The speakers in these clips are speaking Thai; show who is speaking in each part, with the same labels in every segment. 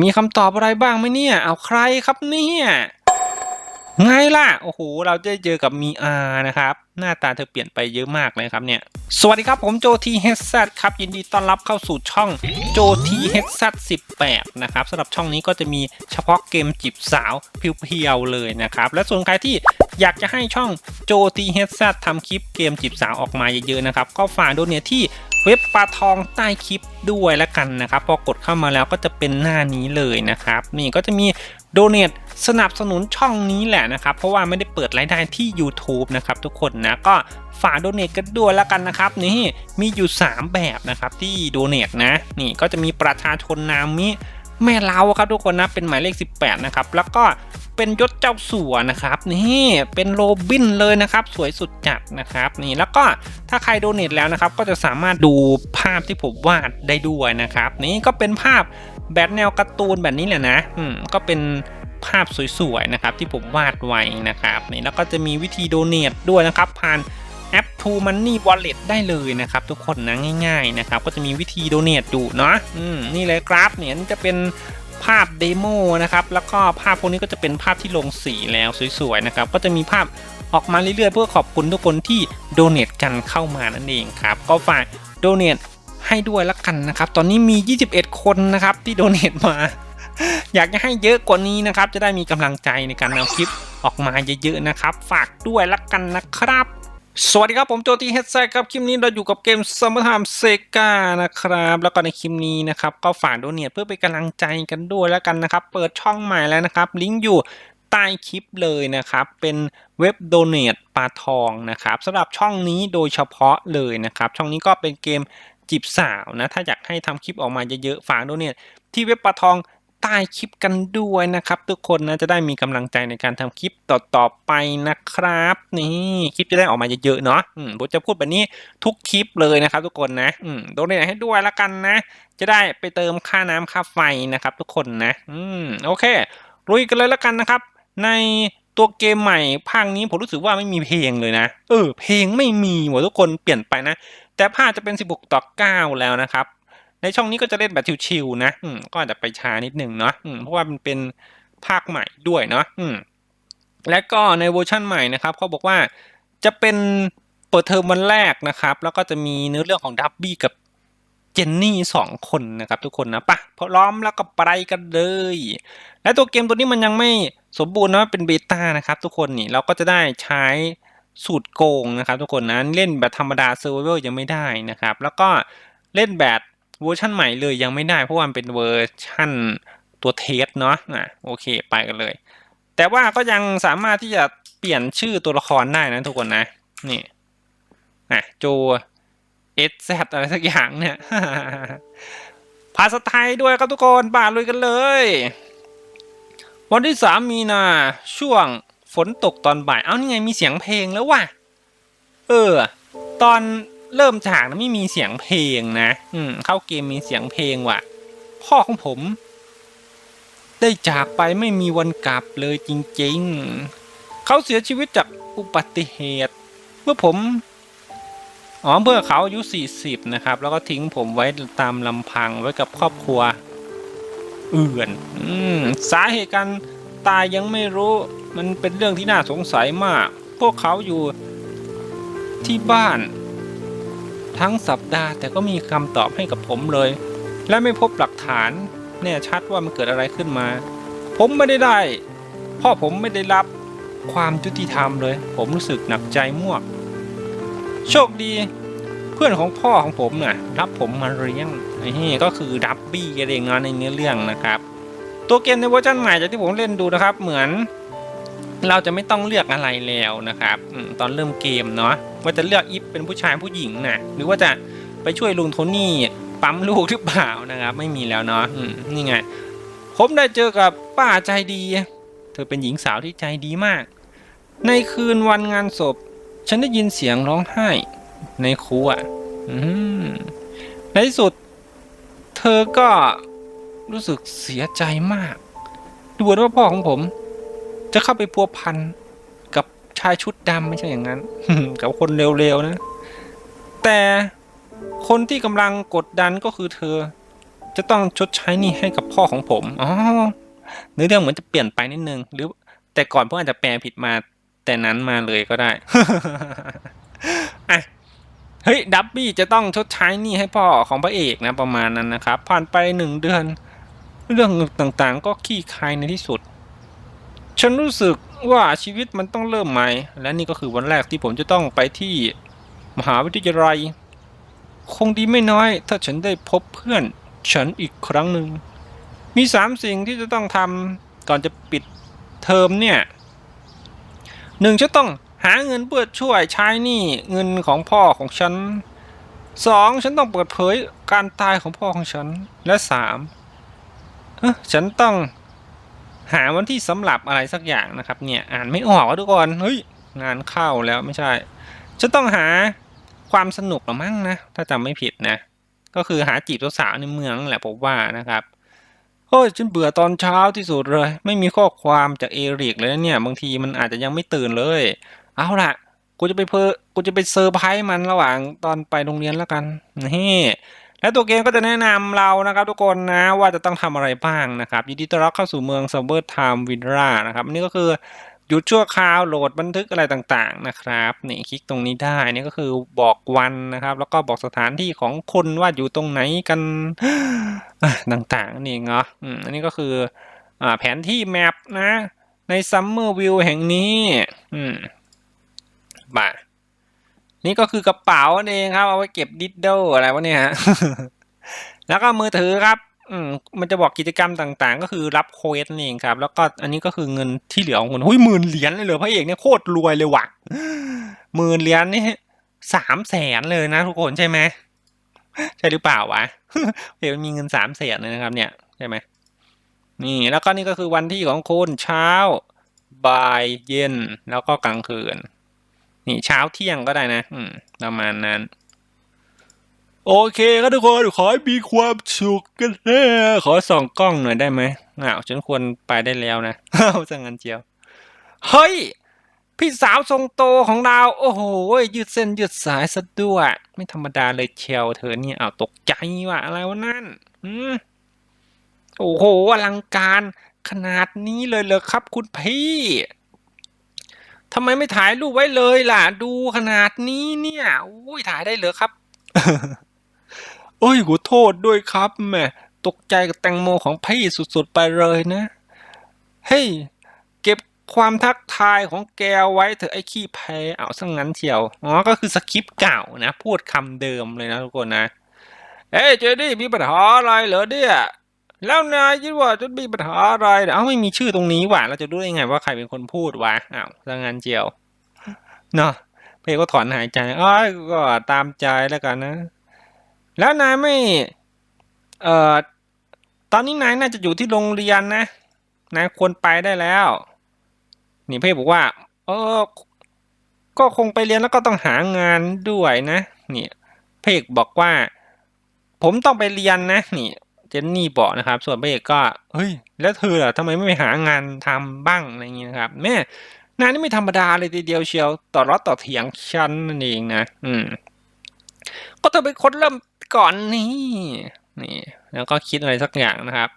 Speaker 1: มีคำตอบอะไรบ้างไหมเนี่ย เอาใครครับเนี่ย ไงล่ะ โอ้โห เราจะเจอกับมีอานะครับ หน้าตาเธอเปลี่ยนไปเยอะมากเลยครับเนี่ย สวัสดีครับผมโจทีเฮดซัครับ ยินดีต้อนรับเข้าสู่ช่องโจทีเฮดซั18นะครับสำหรับช่องนี้ก็จะมีเฉพาะเกมจีบสาวเพียวๆเลยนะครับ และส่วนใครที่อยากจะให้ช่องโจทีเฮดซัทำคลิปเกมจีบสาวออกมาเยอะๆนะครับ ก็ฝากด้วยเนี่ยที่เว็บปลาทองใต้คลิปด้วยแล้วกันนะครับ พอกดเข้ามาแล้วก็จะเป็นหน้านี้เลยนะครับ นี่ก็จะมีโดเน a สนับสนุนช่องนี้แหละนะครับ เพราะว่าไม่ได้เปิดรายได้ที่ YouTube นะครับทุกคนนะก็ฝากโดเน a กันด้วยแล้วกันนะครับ นี่มีอยู่ 3 แบบนะครับที่โดเน a นะ นี่ก็จะมีประชาชนนามิแม่เล้าครับทุกคนนะเป็นหมายเลข 18 นะครับ แล้วก็เป็นยศเจ้าสัวนะครับนี่เป็นโรบินเลยนะครับ สวยสุดจัดนะครับ นี่แล้วก็ถ้าใครโดเนทแล้วนะครับ ก็จะสามารถดูภาพที่ผมวาดได้ด้วยนะครับ นี่ก็เป็นภาพแบบแนวการ์ตูนแบบนี้แหละนะ อืมก็เป็น ภาพสวยๆนะครับที่ผมวาดไว้นะครับนี่แล้วก็จะมีวิธีโดเนทด้วยนะครับผ่านแอป True Money Wallet ได้เลยนะครับ ทุกคนนะง่าย ๆนะครับ ก็จะมีวิธีโดเนทอยู่เนาะอืมนี่เลยครับเนี่ยนี่จะเป็นภาพเดโมนะครับแล้วก็ภาพพวกนี้ก็จะเป็นภาพที่ลงสีแล้วสวยๆนะครับก็จะมีภาพออกมาเรื่อยๆ เพื่อขอบคุณทุกคนที่โดเนทกันเข้ามานั่นเองครับก็ฝากโดเนทให้ด้วยละกันนะครับ ตอนนี้มี 21 คนนะครับที่โดเนทมา อยากจะให้เยอะกว่านี้นะครับ จะได้มีกำลังใจในการนำคลิปออกมาเยอะๆนะครับ ฝากด้วยละกันนะครับ สวัสดีครับผมโจตีเฮดไซครับ คลิปนี้เราอยู่กับเกม Summertime Sega นะครับ แล้วก็ในคลิปนี้นะครับ ก็ฝากโดเนียเพื่อเป็นกำลังใจกันด้วยแล้วกันนะครับ เปิดช่องใหม่แล้วนะครับ ลิงก์อยู่ใต้คลิปเลยนะครับ เป็นเว็บโดเน a ปลาทองนะครับสำหรับช่องนี้โดยเฉพาะเลยนะครับ ช่องนี้ก็เป็นเกมจีบสาวนะ ถ้าอยากให้ทำคลิปออกมาเยอะๆ ฝากโดเน a ที่เว็บปลาทอง ใต้คลิปกันด้วยนะครับ ทุกคนนะจะได้มีกำลังใจในการทำคลิปต่อๆไปนะครับ นี่คลิปจะได้ออกมาเยอะๆเนาะผมจะพูดแบบนี้ทุกคลิปเลยนะครับ ทุกคนนะอืมโดนให้ด้วยละกันนะ จะได้ไปเติมค่าน้ำค่าไฟนะครับ ทุกคนนะ อืมโอเคลุยกันเลยละกันนะครับ ในตัวเกมใหม่ภาคนี้ผมรู้สึกว่าไม่มีเพลงเลยนะ เออ เพลงไม่มีหมดทุกคนเปลี่ยนไปนะ แต่ภาคจะเป็น 16 ต่อ 9 แล้วนะครับ ในช่องนี้ก็จะเล่นแบบชิวๆนะอืมก็อาจจะไปช้านิดนึงเนาะอืมเพราะว่ามันเป็นภาคใหม่ด้วยเนาะอืมและก็ในเวอร์ชั่นใหม่นะครับเขาบอกว่าจะเป็นเปิดเทอมวันแรกนะครับ แล้วก็จะมีเนื้อเรื่องของดับบี้กับเจนนี่สองคนนะครับทุกคนนะปะพร้อมแล้วก็ไปกันเลย และตัวเกมตัวนี้มันยังไม่สมบูรณ์นะเป็นเบต้านะครับทุกคนนี่เราก็จะได้ใช้สูตรโกงนะครับทุกคนนะเล่นแบบธรรมดาเซอร์ไวเวอร์ยังไม่ได้นะครับ แล้วก็เล่นแบบ เวอร์ชันใหม่เลยยังไม่ได้เพราะว่ามันเป็นเวอร์ชันตัวเทสเนาะอะโอเคไปกันเลย แต่ว่าก็ยังสามารถที่จะเปลี่ยนชื่อตัวละครได้นะทุกคนนะ นี่อะโจเอสแซอะไรสักอย่างเนี่ยภาษาไทยด้วยครับทุกคนป่าลุยกันเลย วันที่สามมีนาช่วงฝนตกตอนบ่าย เอ้านี่ไงมีเสียงเพลงแล้วว่ะ เออ ตอน เริ่มฉากนะไม่มีเสียงเพลงนะ อืม เข้าเกมมีเสียงเพลงว่ะ พ่อของผม ได้จากไปไม่มีวันกลับเลยจริง ๆ เขาเสียชีวิตจากอุบัติเหตุ เมื่อผม อ๋อเมื่อเขาอายุ 40 นะครับ แล้วก็ทิ้งผมไว้ตามลำพังไว้กับครอบครัวอื่น อืม สาเหตุการตายยังไม่รู้ มันเป็นเรื่องที่น่าสงสัยมาก พวกเขาอยู่ที่บ้าน ทั้งสัปดาห์ แต่ก็มีคำตอบให้กับผมเลย และไม่พบหลักฐานแน่ชัดว่ามันเกิดอะไรขึ้นมา ผมไม่ได้ได้พ่อผมไม่ได้รับความยุติธรรมเลย ผมรู้สึกหนักใจมากโชคดี เพื่อนของพ่อของผมน่ะรับผมมาเลี้ยงไอ้นี่ก็คือดับบี้กันเองนะในเนื้อเรื่องนะครับ ตัวเกมในเวอร์ชันใหม่จากที่ผมเล่นดูนะครับ เหมือน เราจะไม่ต้องเลือกอะไรแล้วนะครับอตอนเริ่มเกมเนาะว่าจะเลือกอิฟเป็นผู้ชายผู้หญิงนะหรือว่าจะไปช่วยลุงโทนี่ปั๊มลูกหรือเปล่านะครับ ไม่มีแล้วเนาะนี่ไงผมได้เจอกับป้าใจดี เธอเป็นหญิงสาวที่ใจดีมาก ในคืนวันงานศพ ฉันได้ยินเสียงร้องไห้ ในครัวในที่สุด เธอก็รู้สึกเสียใจมากดูว่าพ่อของผม จะเข้าไปพัวพันกับชายชุดดำไม่ใช่อย่างนั้น กับคนเร็วๆนะ แต่คนที่กำลังกดดันก็คือเธอ จะต้องชดใช้นี่ให้กับพ่อของผมอ๋อเนื้อเรื่องเหมือนจะเปลี่ยนไปนิดนึง หรือแต่ก่อนเพื่ออาจจะแปลผิดมา แต่นั้นมาเลยก็ได้อะเฮ้ยดับบี้จะต้องชดใช้นี้ให้พ่อของพระเอกนะประมาณนั้นนะครับ ผ่านไปหนึ่งเดือน เรื่องต่างๆ ก็ขี้คายในที่สุด ฉันรู้สึกว่าชีวิตมันต้องเริ่มใหม่ และนี่ก็คือวันแรกที่ผมจะต้องไปที่มหาวิทยาลัย คงดีไม่น้อย ถ้าฉันได้พบเพื่อน ฉันอีกครั้งหนึ่ง มีสามสิ่งที่จะต้องทำก่อนจะปิดเทอมเนี่ยหนึ่งจะต้องหาเงินเพื่อช่วยใช้หนี้เงินของพ่อของฉันสองฉันต้องเปิดเผยการตายของพ่อของฉันและสามฉันต้อง หาวันที่สำหรับอะไรสักอย่างนะครับเนี่ยอ่านไม่ออกอะทุกคนเฮ้ยงานเข้าแล้วไม่ใช่ฉันต้องหาความสนุกหรือมั้งนะถ้าจำไม่ผิดนะ ก็คือหาจีบสาวในเมืองแหละผมว่านะครับเฮ้ยฉันเบื่อตอนเช้าที่สุดเลย ไม่มีข้อความจากเอริกเลยนะเนี่ยบางทีมันอาจจะยังไม่ตื่นเลย เอาล่ะกูจะไปเพอกูจะไปเซอร์ไพรส์มันระหว่างตอนไปโรงเรียนแล้วกันนี่ และตัวเกมก็จะแนะนำเรานะครับทุกคนนะว่าจะต้องทำอะไรบ้างนะครับยินดีต้อนรับเข้าสู่เมืองซัมเบอร์ไทม์วินรานะครับนนี้ก็คือหยุดชั่วคราวโหลดบันทึกอะไรต่างๆนะครับนี่คลิกตรงนี้ได้นี่ก็คือบอกวันนะครับ แล้วก็บอกสถานที่ของคนว่าอยู่ตรงไหนกันต่างๆนี่เนาะอันนี้ก็คืออแผนที่แมปนะ ในซัมเมอร์วิวแห่งนี้ อืมบ่า นี่ก็คือกระเป๋านั่นเองครับเอาไว้เก็บดิดเดิลอะไรวะเนี่ยฮะแล้วก็มือถือครับอืมมันจะบอกกิจกรรมต่างๆ ก็คือรับโค้ดนั่นเองครับ แล้วก็อันนี้ก็คือเงินที่เหลือของคุณหุ้ยหมื่นเหรียญเลยเหรอพระเอกเนี่ยโคตรรวยเลยว่ะหมื่นเหรียญนี่สามแสนเลยนะทุกคนใช่ไหมใช่หรือเปล่าวะเดี๋ยวมีเงินสามแสนเลยนะครับ เนี่ยใช่ไหมนี่แล้วก็นี่ก็คือวันที่ของคุณเช้าบ่ายเย็นแล้วก็กลางคืน นี่เช้าเที่ยงก็ได้นะ อืม ประมาณนั้น โอเคครับทุกคน ขอให้มีความสุขกันน่ขอส่องกล้องหน่อยได้ไหมอ้าวฉันควรไปได้แล้วนะอ้าวจังงันเจียว เฮ้ย พี่สาวทรงโตของเรา โอ้โห ยืดเส้นยืดสายซะด้วย ไม่ธรรมดาเลยเชียวเธอเนี่ยอ้าวตกใจว่ะอะไรวะนั่น อืม โอ้โหอลังการขนาดนี้เลยเหรอครับคุณพี่ ทำไมไม่ถ่ายรูปไว้เลยล่ะ ดูขนาดนี้เนี่ย อุ้ยถ่ายได้เหรอครับ โอ้ยขอโทษด้วยครับแหม่ตกใจกับแตงโมของพี่สุดๆไปเลยนะ เฮ้ย เก็บความทักทายของแกไว้เถอะไอ้ขี้แพ้เอาซะงงั้นเชียว อ๋อ ก็คือสคริปต์เก่านะ พูดคำเดิมเลยนะทุกคนนะ เอ้ยเจดี้มีปัญหาอะไรเหรอเนี่ย แล้วนายคิดว่าจะมีปัญหาอะไรเอ้าไม่มีชื่อตรงนี้ว่ะเราจะรู้ได้ไงว่าใครเป็นคนพูดวะอ้าวซะงั้นเจียวเนาะเพก็ถอนหายใจอ้อก็ตามใจแล้วกันนะ แล้วนายไม่ เอ่อตอนนี้นายน่าจะอยู่ที่โรงเรียนนะนายควรไปได้แล้ว นี่เพ่บอกว่า เออ ก็คงไปเรียนแล้วก็ต้องหางานด้วยนะ นี่ เพกบอกว่า ผมต้องไปเรียนนะ นี่ เจนนี่บอกนะครับ ส่วนเพกก็เฮ้ยแล้วเธอล่ะทำไมไม่ไปหางานทำบ้างอะไรอย่างงี้นะครับ แม่นายนี่ไม่ธรรมดาเลยทีเดียวเชียวต่อรอดต่อเถียงฉันนั่นเองนะ อืม ก็เธอเป็นคนเริ่มก่อนนี่นี่ แล้วก็คิดอะไรสักอย่างนะครับ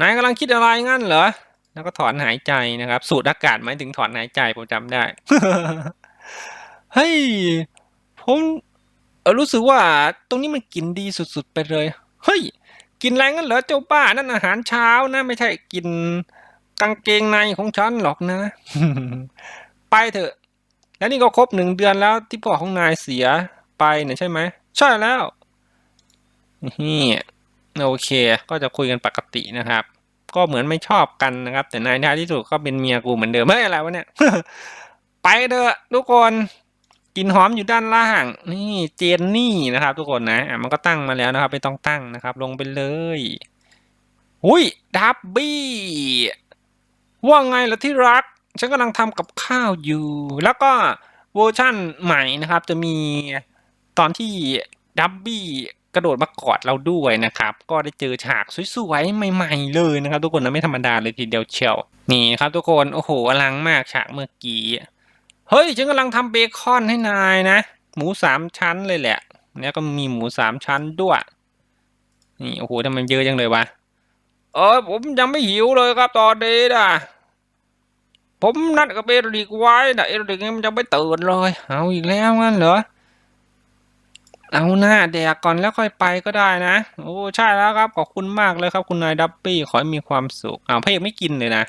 Speaker 1: นายกำลังคิดอะไรงั้นเหรอแล้วก็ถอนหายใจนะครับ สูดอากาศหมายถึงถอนหายใจผมจำได้เฮ้ยผมรู้สึกว่าตรงนี้มันกินดีสุดๆไปเลย เฮ้ย กินอะไรงั้นเหรอเจ้าป้านั่นอาหารเช้านะ ไม่ใช่กินกางเกงในของฉันหรอกนะ ไปเถอะ แล้วนี่ก็ครบหนึ่งเดือนแล้วที่พ่อของนายเสียไปเนี่ยใช่ไหมใช่แล้วนี่โอเค ก็จะคุยกันปกตินะครับ ก็เหมือนไม่ชอบกันนะครับ แต่ในท้ายที่สุดก็เป็นเมียกูเหมือนเดิมไม่อะไรวะเนี่ย ไปเถอะทุกคน กลินหอมอยู่ด้านล่าง นี่เจนนี่นะครับ ทุกคนนะอะมันก็ตั้งมาแล้วนะครับ ไม่ต้องตั้งนะครับ ลงไปเลยอุ้ยดับบี้ว่าไงล่ะที่รัก ฉันกำลังทำกับข้าวอยู่ แล้วก็เวอร์ชั่นใหม่นะครับ จะมีตอนที่ดับบี้กระโดดมากอดเราด้วยนะครับ ก็ได้เจอฉากสวยๆใหม่ๆเลยนะครับ ทุกคนนะไม่ธรรมดาเลยทีเดียวเชียวนี่ครับทุกคนโอ้โหอลังมากฉากเมื่อกี้ เฮ้ย ฉันกำลังทำเบคอนให้นายนะ หมูสามชั้นเลยแหละแล้วก็มีหมูสามชั้นด้วย นี่ โอ้โหทำไมมันเยอะจังเลยวะ เออผมยังไม่หิวเลยครับตอนนี้นะผมนัดกับเอริกไว้นะเอริกยังยังไม่ตื่นเลย เอาอีกแล้วงั้นเหรอ เอาหน้าแดกก่อนแล้วค่อยไปก็ได้นะ โอ้ใช่แล้วครับ ขอบคุณมากเลยครับ คุณนายดับบี้ ขอให้มีความสุขอ้าวพระเอกไม่กินเลยนะ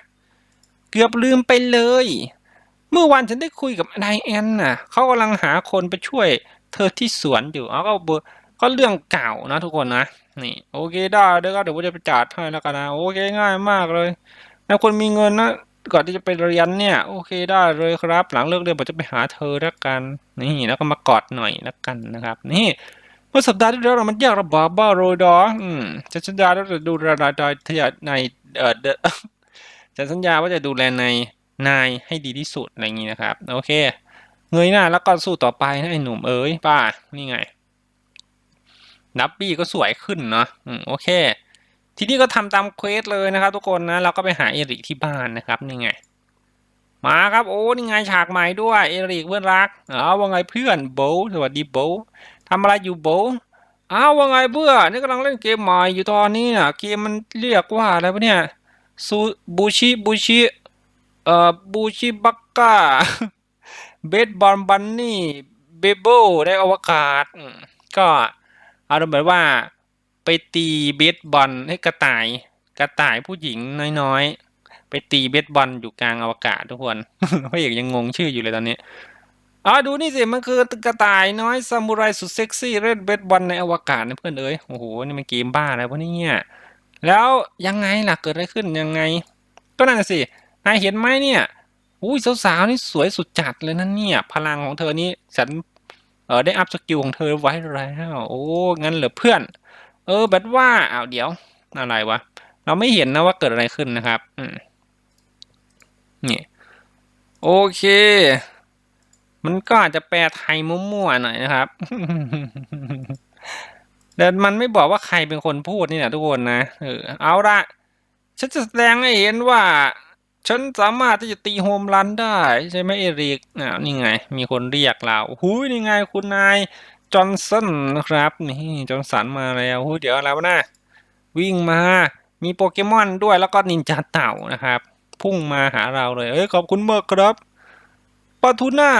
Speaker 1: เกือบลืมไปเลย เมื่อวานฉันได้คุยกับนายแอนน่ะเขากำลังหาคนไปช่วยเธอที่สวนอยู่เอาก็เบอร์ก็เรื่องเก่านะทุกคนนะนี่โอเคได้เดี๋ยวก็เดี๋ยวผมจะไปจัดให้แล้วกันนะโอเคง่ายมากเลยแล้วคนมีเงินนะก่อนที่จะไปเรียนเนี่ย โอเคได้เลยครับ หลังเลิกเรียนผมจะไปหาเธอแล้วกัน นี่แล้วก็มากอดหน่อยแล้วกันนะครับ นี่เมื่อสัปดาห์ที่แล้วเรามันยากระบาบ้าโรยดออืมจะสัญญาว่าจะดูแลนายทยาในเอ่อเดจะสัญญาว่าจะดูแลใน นายให้ดีที่สุดอะไรอย่างนี้นะครับ โอเค เงยหน้าแล้วก็สู้ต่อไปนะไอ้หนุ่มเอ้ยป้า นี่ไงดับบี้ก็สวยขึ้นเนาะอืมโอเค ทีนี้ก็ทำตามเควสเลยนะครับ ทุกคนนะ เราก็ไปหาเอริกที่บ้านนะครับ นี่ไง มาครับโอ้นี่ไงฉากใหม่ด้วยเอริกเพื่อนรักอ้าวว่าไงเพื่อนโบสวัสดีโบทำอะไรอยู่โบทอ้าวว่าไงเพื่อนี่กำลังเล่นเกมใหม่อยู่ตอนนี้น่ะเกมมันเรียกว่าอะไรวะเนี่ยซูบูชิบูชิ เอ่อบูชิบักก้า เบสบอลบันนี่เบเบิลในอวกาศ ก็อารมณ์แบบว่าไปตีเบสบอลให้กระต่าย กระต่ายผู้หญิงน้อยๆ ไปตีเบสบอลอยู่กลางอวกาศทุกคนพระเอกยังงงชื่ออยู่เลยตอนนี้อ๋อดูนี่สิมันคือกระต่ายน้อยซามูไรสุดเซ็กซี่เล่นเบสบอลในอวกาศนะเพื่อนเอ้ยโอ้โหนี่มันเกมบ้าอะไรวะเนี่ยแล้วยังไงล่ะเกิดอะไรขึ้นยังไง ก็นั่นสิ นายเห็นไหมเนี่ยอุ้ยสาวๆนี่สวยสุดจัดเลยนะเนี่ย พลังของเธอนี่ฉันเออได้อัพสกิลของเธอไว้แล้วโอ้งั้นเหรอเพื่อน เออแบบว่าอ้าวเดี๋ยวอะไรวะเราไม่เห็นนะว่าเกิดอะไรขึ้นนะครับอืมนี่โอเค มันก็อาจจะแปลไทยมั่วๆหน่อยนะครับแต่มันไม่บอกว่าใครเป็นคนพูดนี่นะทุกคนนะเออเอาละฉันจะแสดงให้เห็นว่า ฉันสามารถที่จะตีโฮมรันได้ ใช่ไหมเอริกอ่านี่ไง มีคนเรียกเราหุยนี่ไงคุณนายจอห์นสันนะครับนี่จอห์นสันมาแล้วหุยเดี๋ยวอะไรวนะวิ่งมามีโปเกมอนด้วยแล้วก็นินจาเต่านะครับ พุ่งมาหาเราเลยเอ้ยขอบคุณมากครับปาทูน่า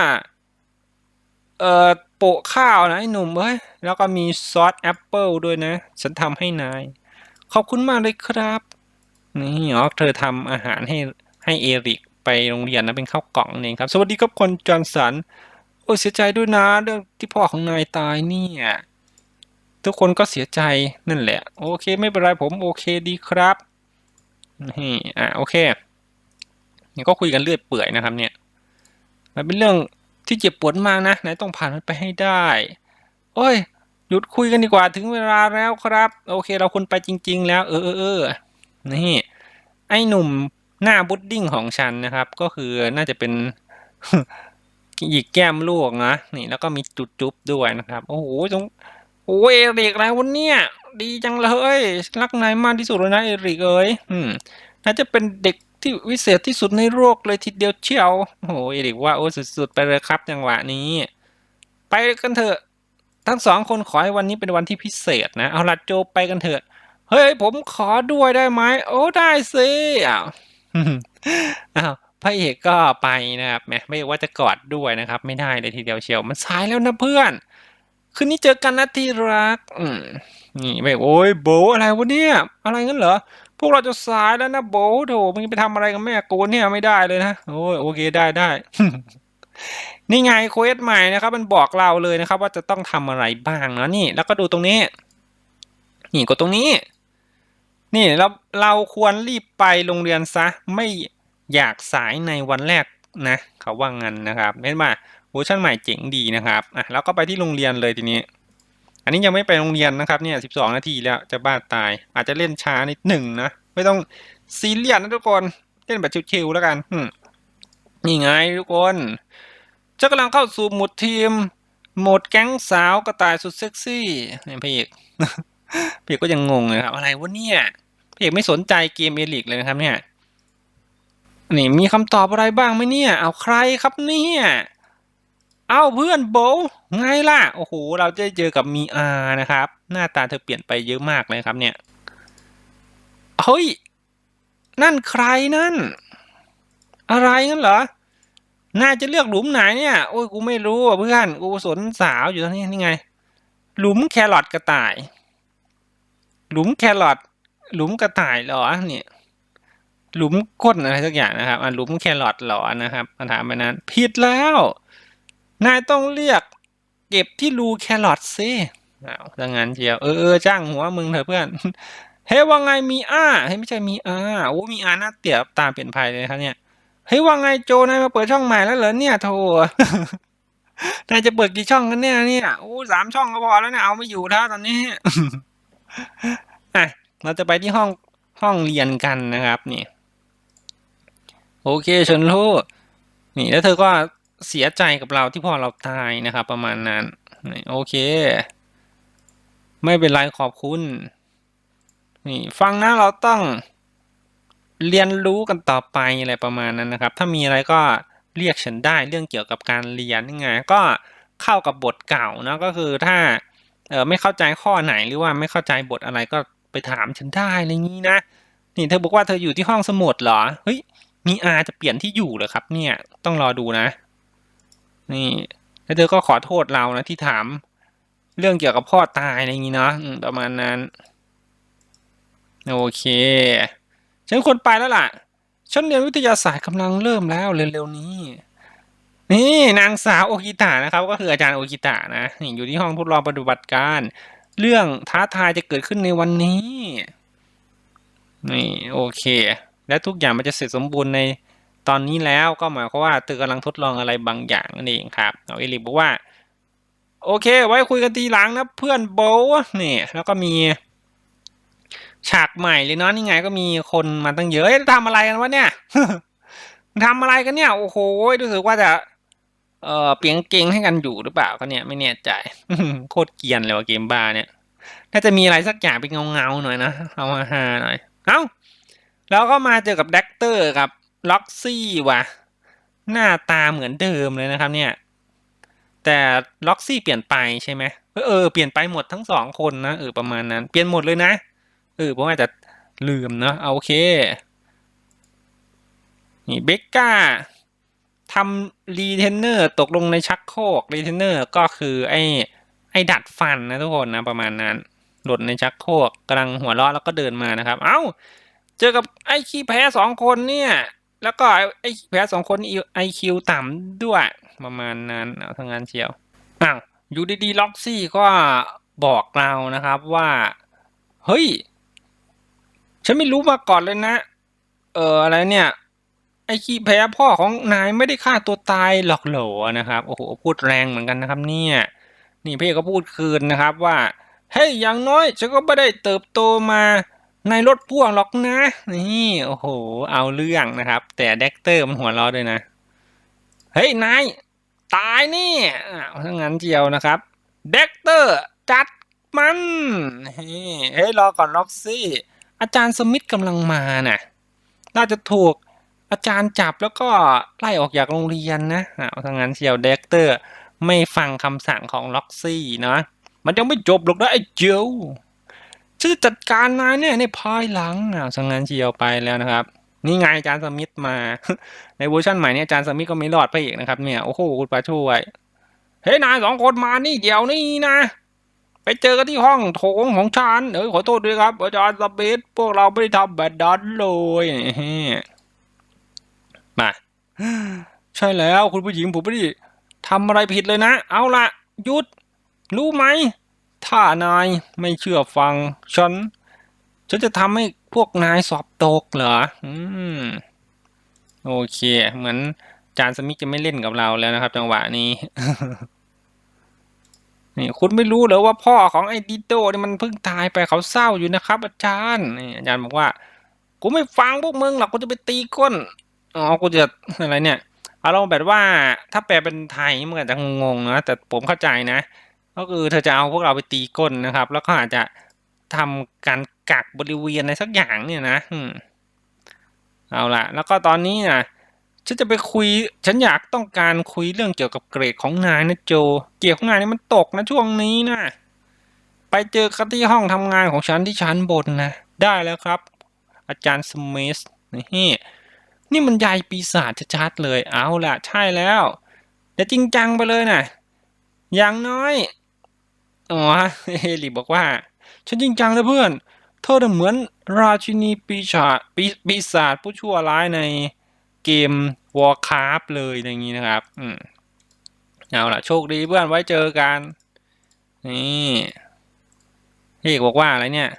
Speaker 1: เอ่อโปะข้าวนะไอ้หนุ่มเอ้ยแล้วก็มีซอสแอปเปิลด้วยนะ ฉันทำให้นาย ขอบคุณมากเลยครับ นี่อ๋อเธอทำอาหารให้ ให้เอริกไปโรงเรียนนะเป็นข้าวกล่องเองครับ สวัสดีครับคนจอห์นสัน โอ้เสียใจด้วยนะเรื่องที่พ่อของนายตายเนี่ยทุกคนก็เสียใจนั่นแหละ โอเคไม่เป็นไรผมโอเคดีครับนี่อะโอเคนี่ก็คุยกันเรื่อยเปื่อยนะครับ เนี่ย มันเป็นเรื่องที่เจ็บปวดมากนะนายต้องผ่านมันไปให้ได้ โอ้ยหยุดคุยกันดีกว่าถึงเวลาแล้วครับ โอเค เราควรไปจริง ๆ แล้ว เออเออเออนี่ไอ้หนุ่ม หน้าบุดดิ้งของฉันนะครับ ก็คือน่าจะเป็นหยิกแก้มลูกนะนี่แล้วก็มีจุดจุ๊บด้วยนะครับ โอ้โหตรงโอ้เอริกแล้ววันเนี้ยดีจังเลยรักนายมากที่สุดเลยนะเอริกเอ้ยอืมน่าจะเป็นเด็กที่วิเศษที่สุดในโลกเลยทีเดียวเชียวโอ้โหเอริกว่าโอ้สุดๆไปเลยครับจังหวะนี้ ไปกันเถอะ ทั้งสองคนขอให้วันนี้เป็นวันที่พิเศษนะ เอาละโจไปกันเถอะ เฮ้ยผมขอด้วยได้ไหมโอ้ได้สิอ้าว อ้าวพระเอกก็ไปนะครับแหมไม่ว่าจะกอดด้วยนะครับ ไม่ได้เลยทีเดียวเชียวมันสายแล้วนะเพื่อน คืนนี้เจอกันนะที่รัก อืมนี่ไม่โอ้ยโบอะไรวะเนี่ย อะไรงั้นเหรอพวกเราจะสายแล้วนะโบโถมึงไปทำอะไรกับแม่กูเนี่ยไม่ได้เลยนะโอ้ยโอเคได้ได้นี่ไงเควสใหม่นะครับ มันบอกเราเลยนะครับ ว่าจะต้องทำอะไรบ้างนะนี่ แล้วก็ดูตรงนี้ นี่กดตรงนี้ นี่เราเราควรรีบไปโรงเรียนซะไม่อยากสายในวันแรกนะเขาว่างั้นนะครับเห็นไหมเวอร์ชันใหม่เจ๋งดีนะครับอะแล้วก็ไปที่โรงเรียนเลยทีนี้ อันนี้ยังไม่ไปโรงเรียนนะครับเนี่ยสิบสองนาทีแล้วจะบ้าตาย อาจจะเล่นช้านิดหนึ่งนะไม่ต้องซีเรียสนะทุกคนเล่นแบบชิวๆแล้วกันนี่ไงทุกคนจะกำลังเข้าสู่หมดทีมหมดแก๊งสาวกระต่ายสุดเซ็กซี่นี่พี่เอก พี่กก็ยังงงเลยครับ อะไรวะเนี่ยพี่เอกไม่สนใจเกมเอลิกเลยนะครับ เนี่ยนี่มีคำตอบอะไรบ้างไหมเนี่ย เอาใครครับเนี่ย เอาเพื่อนโบไงล่ะ โอ้โห เราจะเจอกับมีอานะครับ หน้าตาเธอเปลี่ยนไปเยอะมากเลยครับ เนี่ย เฮ้ย นั่นใครนั่น อะไรงั้นเหรอ น่าจะเลือกหลุมไหนเนี่ย โอ้ย กูไม่รู้อะเพื่อน กูสนสาวอยู่ตรงนี้นี่ไง หลุมแครอทกระต่าย หลุมแครอทหลุมกระต่ายหรอเนี่ย หลุมก้นอะไรสักอย่างนะครับอะหลุมแครอทหรอนะครับมาถามไปนั้น ผิดแล้ว นายต้องเรียก เก็บที่รูแครอทซิอ้าวถ้างั้นเชียวเออเออจ้างหัวมึงเถอะเพื่อนเฮ้ยว่าไงมีอ้าเฮ้ยไม่ใช่มีอาโอ้มีอาหน้าเตี๋ยตาเปลี่ยนภัยเลยครับเนี่ยเฮ้ยว่าไงโจนายมาเปิดช่องใหม่แล้วเหรอเนี่ยโทนายจะเปิดกี่ช่องกันเนี่ยเนี่ยโอ้สามช่องก็พอแล้วเนี่ยเอาไม่อยู่แล้วตอนนี้ อะเราจะไปที่ห้องห้องเรียนกันนะครับนี่โอเคเชิญลูกนี่แล้วเธอก็เสียใจกับเราที่พ่อเราตายนะครับ ประมาณนั้นนี่โอเค ไม่เป็นไรขอบคุณนี่ฟังนะเราต้องเรียนรู้กันต่อไปอะไรประมาณนั้นนะครับ ถ้ามีอะไรก็เรียกฉันได้เรื่องเกี่ยวกับการเรียนนี่ไงก็เข้ากับบทเก่านะก็คือถ้า เออไม่เข้าใจข้อไหนหรือว่าไม่เข้าใจบทอะไรก็ไปถามฉันได้อะไรงี้นะนี่เธอบอกว่าเธออยู่ที่ห้องสมุดเหรอเฮ้ยมีอาจะเปลี่ยนที่อยู่เหรอครับ เนี่ยต้องรอดูนะ นี่ แล้วเธอก็ขอโทษเรานะที่ถาม เรื่องเกี่ยวกับพ่อตายอะไรอย่างนี้เนาะประมาณนั้น โอเค ฉันควรไปแล้วล่ะฉันเรียนวิทยาศาสตร์กำลังเริ่มแล้วเร็วๆนี้ นี่นางสาวโอกิตะนะครับ ก็คืออาจารย์โอกิตะนะนี่อยู่ที่ห้องทดลองปฏิบัติการ เรื่องท้าทายจะเกิดขึ้นในวันนี้ นี่ โอเค และทุกอย่างมันจะเสร็จสมบูรณ์ในตอนนี้แล้วก็หมายความว่าเธอกำลังทดลองอะไรบางอย่างนั่นเองครับเอาเอลิกบอกว่า โอเค ไว้คุยกันทีหลังนะเพื่อนโบนี่แล้วก็มีฉากใหม่เลยเนาะนี่ไงก็มีคนมาตั้งเยอะเอ้ยทำอะไรกันวะเนี่ยทำอะไรกันเนี่ย โอ้โหรู้สึกว่าจะ เออเปลี่ยนเกงให้กันอยู่หรือเปล่าก็เนี่ยไม่แน่ใจโคตรเกียนเลยว่ะเกมบ้าเนี่ยน่าจะมีอะไรสักอย่างเป็นเงาๆหน่อยนะเอามาฮาหน่อยเอ้าแล้วก็มาเจอกับแดกเตอร์กับล็อกซี่ว่ะ หน้าตาเหมือนเดิมเลยนะครับเนี่ย แต่ล็อกซี่เปลี่ยนไปใช่ไหมเออเออเปลี่ยนไปหมดทั้งสองคนนะเออประมาณนั้น เปลี่ยนหมดเลยนะเออผมอาจจะลืมเนาะเอาโอเค นี่เบกก้า ทำรีเทนเนอร์ตกลงในชักโครกรีเทนเนอร์ก็คือไอ้ไอ้ดัดฟันนะทุกคนนะประมาณนั้นหล่นในชักโครกกำลังหัวเราะแล้วก็เดินมานะครับ เอ้า เจอกับไอ้ขี้แพ้สองคนเนี่ย แล้วก็ไอ้ขี้แพ้สองคนไอคิวต่ำด้วย ประมาณนั้นเอาทางงานเชียวอ้าวอยู่ดีๆล็อกซี่ก็บอกเรานะครับว่า เฮ้ย ฉันไม่รู้มาก่อนเลยนะ เอออะไรเนี่ย ไอ้ขี้แพ้พ่อของนายไม่ได้ฆ่าตัวตายหรอกเหรอนะครับโอ้โหพูดแรงเหมือนกันนะครับเนี่ยนี่พี่ก็พูดคืนนะครับว่าเฮ้ยอย่างน้อยฉันก็ไม่ได้เติบโตมาในรถพ่วงหรอกนะ นี่โอ้โห เอาเรื่องนะครับ แต่เด็กเตอร์มันหัวเราะด้วยนะ เฮ้ยนายตายนี่อ้าวถ้างั้นเจียวนะครับเด็กเตอร์จัดมันเฮ้ยเฮ้ยรอก่อนล็อกซี่ อาจารย์สมิธกำลังมาน่ะ น่าจะถูก อาจารย์จับแล้วก็ไล่ออกจากโรงเรียนนะเอ้าวถ้างั้นเชียวเด็กเตอร์ไม่ฟังคำสั่งของล็อกซี่นะมันยังไม่จบหรอกนะไอ้เจียวฉันจะจัดการนายเนี่ยในภายหลังเอ้าวถ้างั้นเชียวไปแล้วนะครับ นี่ไงอาจารย์สมิธมา ในเวอร์ชันใหม่เนี่ยอาจารย์สมิธก็ไม่รอดไปอีกนะครับเนี่ยโอ้โหคุณปาช่วยเฮ้ยนายสองคนมานี่เดี๋ยวนี้นะไปเจอกันที่ห้องโถงของฉันเอ้ยขอโทษด้วยครับอาจารย์สมิธพวกเราไม่ได้ทำแบบนั้นเลย มา ใช่แล้วคุณผู้หญิงผมไม่ได้ทำอะไรผิดเลยนะ เอาละหยุด รู้ไหม ถ้านายไม่เชื่อฟัง ฉัน ฉันจะทำให้พวกนายสอบตกเหรอ อืม โอเค เหมือนจารย์สมิธจะไม่เล่นกับเราแล้วนะครับ จังหวะนี้ นี่คุณไม่รู้เหรอว่าพ่อของไอ้ดิโดนี่มันเพิ่งตายไปเขาเศร้าอยู่นะครับ อาจารย์นี่อาจารย์บอกว่า กูไม่ฟังพวกมึงหรอกกูจะไปตีก้น อ๋อกูจะอะไรเนี่ยอารมณ์แบบว่าถ้าแปลเป็นไทยมันอาจจะงงๆนะแต่ผมเข้าใจนะ ก็คือเธอจะเอาพวกเราไปตีก้นนะครับ แล้วก็อาจจะทำการกักบริเวณอะไรสักอย่างเนี่ยนะอืมเอาละแล้วก็ตอนนี้นะฉันจะไปคุย ฉันอยากต้องการคุยเรื่องเกี่ยวกับเกรดของนายนะโจ เกรดของนายนี่มันตกนะช่วงนี้นะไปเจอกันที่ห้องทำงานของฉันที่ชั้นบนนะได้แล้วครับ อาจารย์สมิธนี่ นี่มันยายปีศาจชัดๆเลย เอาล่ะ ใช่แล้วแต่จริงจังไปเลยนะอย่างน้อย อ๋อเฮลิบอกว่า ฉันจริงจังนะเพื่อน เธอน่ะเหมือนราชินีปีศาจปีปีศาจผู้ชั่วร้ายในเกม Warcraft เลยอย่างนี้นะครับ อืมเอาล่ะ โชคดีเพื่อนไว้เจอกัน นี่เอกบอกว่าอะไรเนี่ย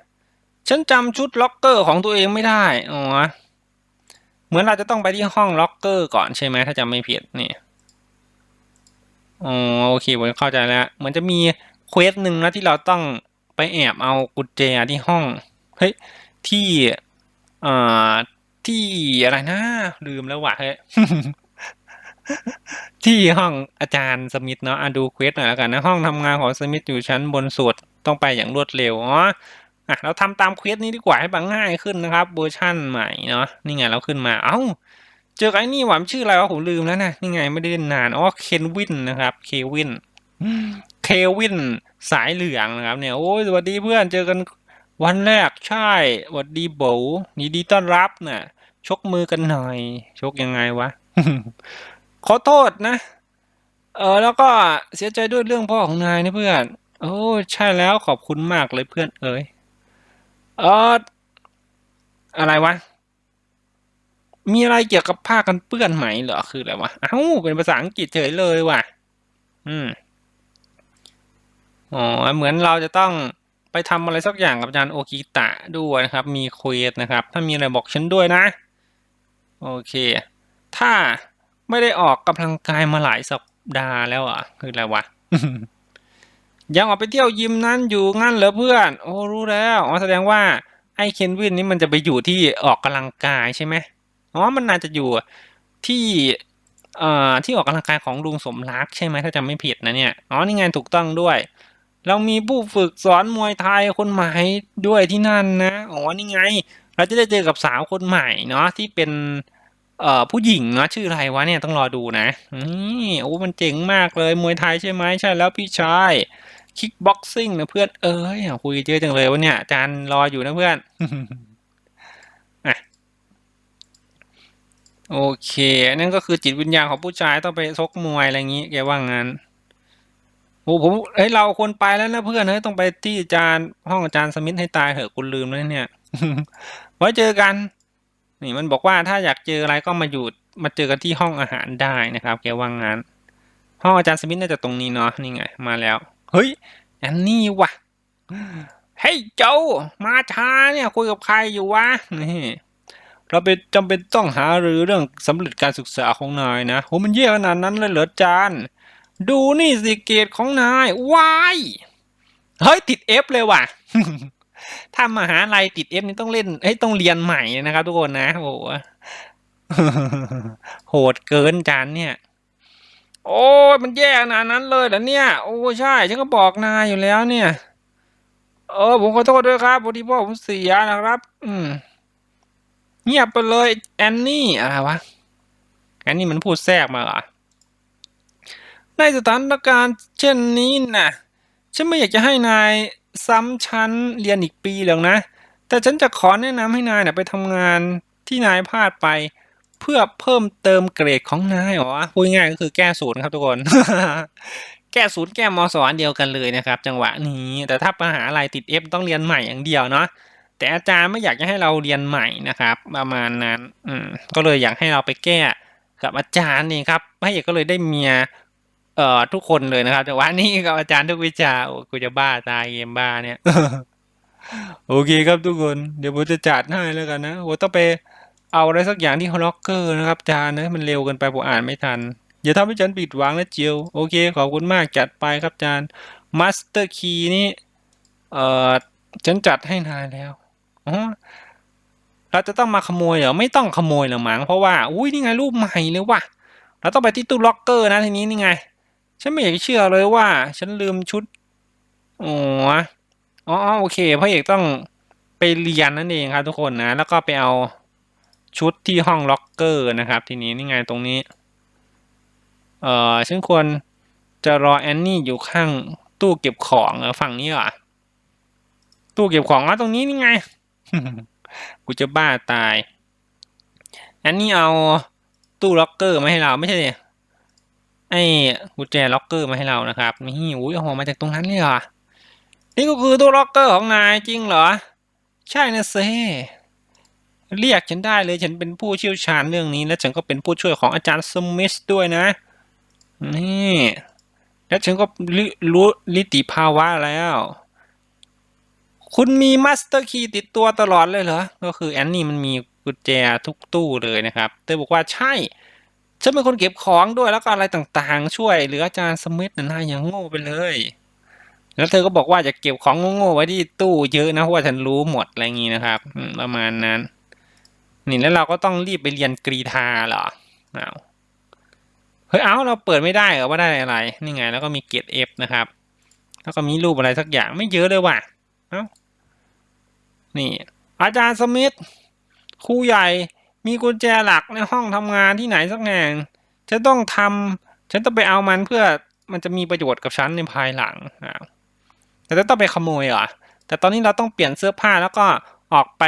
Speaker 1: ฉันจำชุดล็อกเกอร์ของตัวเองไม่ได้ อ๋อ เหมือนเราจะต้องไปที่ห้องล็อกเกอร์ก่อนใช่ไหมถ้าจำไม่ผิดนี่อ๋อโอเคผมเข้าใจแล้วเหมือนจะมีเควสหนึ่งนะที่เราต้องไปแอบเอากุญแจที่ห้องเฮ้ยที่อ่อที่อะไรนะ ลืมแล้วว่ะเฮ้ยที่ห้องอาจารย์สมิธเนาะอะดูเควสหน่อยแล้วกันนะห้องทำงานของสมิธอยู่ชั้นบนสุดต้องไปอย่างรวดเร็วอ๋อ อะเราทำตามเควสนี้ดีกว่าให้บังง่ายขึ้นนะครับเวอร์ชั่นใหม่เนาะนี่ไงเราขึ้นมาเอ้าเจอไอ้นี่หวามนชื่ออะไรวะผมลืมแล้วนะนี่ไงไม่ได้เล่นนานอ๋อเคนวินนะครับเควินเควินสายเหลืองนะครับเนี่ยโอ้ยสวัสดีเพื่อนเจอกันวันแรกใช่สวัสดีโบยินดีต้อนรับน่ะ ชกมือกันหน่อย ชกยังไงวะ ขอโทษนะ เออแล้วก็เสียใจด้วยเรื่องพ่อของนายนะเพื่อน โอ้ใช่แล้วขอบคุณมากเลยเพื่อนเอ๋ย เอออะไรวะ มีอะไรเกี่ยวกับผ้ากันเปื้อนไหมเหรอคืออะไรวะเอ้าเป็นภาษาอังกฤษเฉยเลยว่ะ อืมอ๋อเหมือนเราจะต้องไปทำอะไรสักอย่างกับอาจารย์โอกิตะด้วยนะครับ มีเควสนะครับ ถ้ามีอะไรบอกฉันด้วยนะ โอเค ถ้าไม่ได้ออกกำลังกายมาหลายสัปดาห์แล้วอะ คืออะไรวะ ยังออกไปเที่ยวยิมนั้นอยู่งั้นเหรอเพื่อน โอ้รู้แล้วอ๋อแสดงว่าไอ้เคนวินนี่มันจะไปอยู่ที่ออกกำลังกายใช่ไหมอ๋อมันน่าจะอยู่ที่เอ่อที่ออกกำลังกายของลุงสมรักใช่ไหมถ้าจำไม่ผิดนะเนี่ยอ๋อนี่ไงถูกต้องด้วย เรามีผู้ฝึกสอนมวยไทยคนใหม่ด้วยที่นั่นนะอ๋อนี่ไง เราจะได้เจอกับสาวคนใหม่เนาะที่เป็นเอ่อผู้หญิงเนาะชื่ออะไรวะเนี่ยต้องรอดูนะนี่โอ้มันเจ๋งมากเลยมวยไทยใช่ไหมใช่แล้วพี่ชาย คิกบ็อกซิ่งนะเพื่อนเอ้ยคุยเยอะจังเลยวะเนี่ยอาจารย์รออยู่นะเพื่อนอะโอเคนั่นก็คือจิตวิญญาณของผู้ชายต้องไปซกมวยอะไรอย่างนี้ แกว่างั้นโอ้ผมเฮ้ยเราควรไปแล้วนะเพื่อนเฮ้ยต้องไปที่อาจารย์ห้องอาจารย์สมิธให้ตายเหอะคุณลืมแล้วเนี่ยไว้เจอกัน นี่มันบอกว่าถ้าอยากเจออะไรก็มาอยู่มาเจอกันที่ห้องอาหารได้นะครับ แกว่างั้น ห้องอาจารย์สมิธน่าจะตรงนี้เนาะนี่ไง มาแล้ว เฮ้ย อันนี้วะเฮ้ยโจมาช้าเนี่ยคุยกับใครอยู่วะนี่เราเป็นจำเป็นต้องหาหรือเรื่องสำเร็จการศึกษาของนายนะโหมันแย่ขนาดนั้นเลยเหรอจานดูนี่สิเกรดของนายวายเฮ้ยติดเอฟเลยว่ะถ้ามหาลัยติดเอฟนี่ต้องเล่นเฮ้ยต้องเรียนใหม่นะครับทุกคนนะโอ้โหโหดเกินจานเนี่ย โอ้ยมันแย่ขนาดนั้นเลยเหรอเนี่ย โอ้ใช่ฉันก็บอกนายอยู่แล้วเนี่ย เออ ผมขอโทษด้วยครับพอดีพ่อผมเสียนะครับ อืม เงียบไปเลยแอนนี่อะไรวะแอนนี่มันพูดแทรกมาเหรอในสถานการณ์เช่นนี้นะฉันไม่อยากจะให้นายซ้ำชั้นเรียนอีกปีหรอกนะ แต่ฉันจะขอแนะนำให้นายนะไปทำงานที่นายพลาดไป เพื่อเพิ่มเติมเกรดของนายอ๋อพูดง่ายก็คือแก้ศูนย์ครับทุกคน แก้ศูนย์แก้มสอนเดียวกันเลยนะครับ จังหวะนี้แต่ถ้าปัญหาอะไรติด F ต้องเรียนใหม่อย่างเดียวเนาะแต่อาจารย์ไม่อยากจะให้เราเรียนใหม่นะครับ ประมาณนั้นอืมก็เลยอยากให้เราไปแก้กับอาจารย์นี่ครับพระเอกก็เลยได้เมียเอ่อทุกคนเลยนะครับแต่ว่านี่กับอาจารย์ทุกวิชาโอ้กูจะบ้าตายเกมบ้าเนี่ยโอเคครับทุกคน เดี๋ยวผมจะจัดให้แล้วกันนะโอ้ต้องไป เอาอะไรสักอย่างที่ฮอล็อกเกอร์นะครับอาจารย์นะมันเร็วเกินไปผมอ่านไม่ทัน อย่าทำให้ฉันผิดหวังนะเจียว โอเค ขอบคุณมากจัดไปครับจารย์มาสเตอร์คีย์นี่เอ่อฉันจัดให้นายแล้วอ๋อเราจะต้องมาขโมยเหรอไม่ต้องขโมยหรอกมั้งเพราะว่าอุ้ยนี่ไงรูปใหม่เลยว่ะเราต้องไปที่ตู้ล็อกเกอร์นะทีนี้นี่ไง ฉันไม่อยากเชื่อเลยว่า ฉันลืมชุดอ๋ออ๋อโอเคพระเอกต้องไปเรียนนั่นเองครับทุกคนนะ แล้วก็ไปเอา ชุดที่ห้องล็อกเกอร์นะครับ ทีนี้นี่ไงตรงนี้ เอ่อฉันควรจะรอแอนนี่อยู่ข้างตู้เก็บของเหรอฝั่งนี้เหรอตู้เก็บของอ๋อตรงนี้นี่ไง กูจะบ้าตายแอนนี่เอาตู้ล็อกเกอร์มาให้เราไม่ใช่ดิไอ้กุญแจล็อกเกอร์มาให้เรานะครับนี่อุ้ยเอาอมาจากตรงนั้นเลยเหรอนี่ก็คือตู้ล็อกเกอร์ของนายจริงเหรอ ใช่นะเซ เรียกฉันได้เลย ฉันเป็นผู้เชี่ยวชาญเรื่องนี้ และฉันก็เป็นผู้ช่วยของอาจารย์สมิธด้วยนะ นี่ แล้วฉันก็รู้ลิติภาวะแล้ว คุณมีมาสเตอร์คีย์ติดตัวตลอดเลยเหรอ ก็คือแอนนี่มันมีกุญแจทุกตู้เลยนะครับเธอบอกว่าใช่ฉันเป็นคนเก็บของด้วยแล้วก็อะไรต่างๆ ช่วยเหลืออาจารย์สมิธนะนายอย่างโง่ไปเลย แล้วเธอก็บอกว่าจะเก็บของโง่ๆไว้ที่ตู้เยอะนะเพราะว่าฉันรู้หมดอะไรอย่างนี้นะครับ ประมาณนั้น นี่แล้วเราก็ต้องรีบไปเรียนกรีธาเหรอเอาเฮ้ยเอาเราเปิดไม่ได้เหรอว่าได้อะไรนี่ไงแล้วก็มีเกรด F นะครับ แล้วก็มีรูปอะไรสักอย่างไม่เยอะเลยว่ะเอ้านี่ อาจารย์สมิธครูใหญ่มีกุญแจหลักในห้องทำงานที่ไหนสักแห่งฉันต้องทำฉันต้องไปเอามันเพื่อมันจะมีประโยชน์กับฉันในภายหลังอ้าวแต่จะต้องไปขโมยเหรอแต่ตอนนี้เราต้องเปลี่ยนเสื้อผ้าแล้วก็ออกไป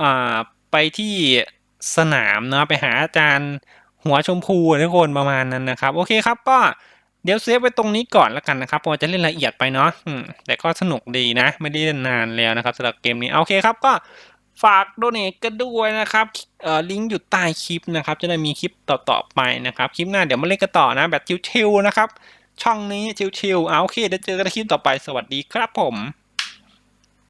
Speaker 1: อ่าไปที่สนามเนาะไปหาอาจารย์หัวชมพูทุกคนประมาณนั้นนะครับ โอเคครับก็เดี๋ยวเซฟไว้ตรงนี้ก่อนแล้วกันนะครับเพราะจะเล่นละเอียดไปเนาะแต่ก็สนุกดีนะ ไม่ได้เล่นนานแล้วนะครับสำหรับเกมนี้โอเคครับก็ฝากโดเนทกันด้วยนะครับเอ่อลิงก์อยู่ใต้คลิปนะครับ จะได้มีคลิปต่อๆไปนะครับ คลิปหน้าเดี๋ยวมาเล่นกันต่อนะ แบบชิวๆนะครับ ช่องนี้ชิวๆเอาโอเคเดี๋ยวเจอกันคลิปต่อไปสวัสดีครับผม